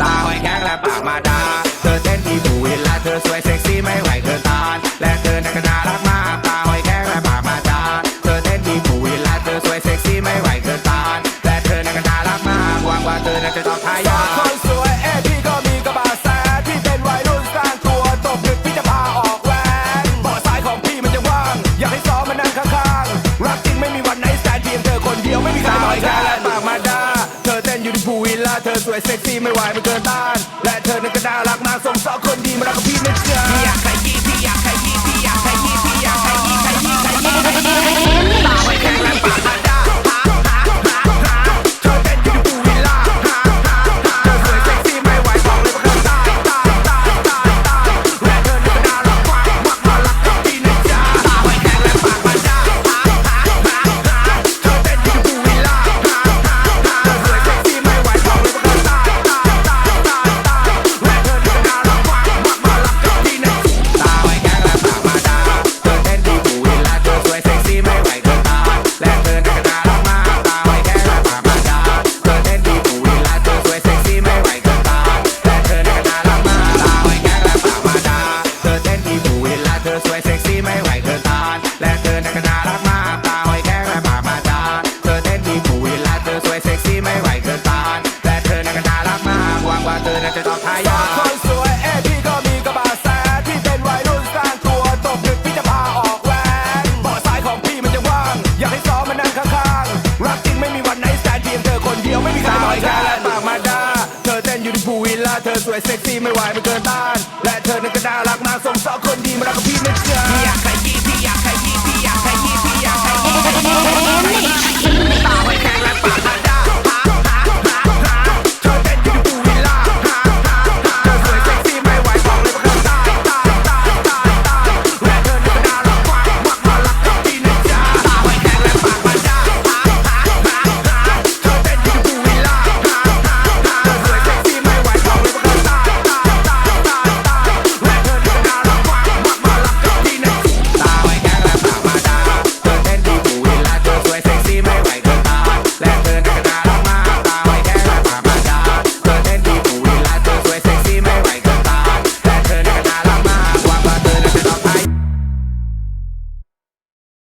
ตาหอยแข็งและปากมาดา เธอเต้นที่บูเวละเธอสวยเซ็กซี่ไม่ไหวเธอตานและเธอนักนารัก เธอสวยเซ็กซี่ไม่ไหวมันเกินต้าน และเธอนั้นก็น่ารักมากส่งสองคนดีมารักกับพี่ไม่เชื่อ ไเต้เธอนัก็นารักมากหวังว่าเธอจะตอบทายาทคนสวยเอ้พี่ก็มีกระบะแซดพี่เป็นวรุ่นสร้างตัวตกดึกพี่จะพาออกแหวบาะซ้ายของพี่มันจะว่าง อยากให้ซ้อมานั่งข้างๆรักจริงไม่มีวันไหนแสนเพียเธอคนเดียวไม่มีใครหอยแค่ปากมาด้าเธอเต้นอยู่ที่ภูวิลาเธอสวยเซ็กซี่ไม่ไหวมันเกินต้าน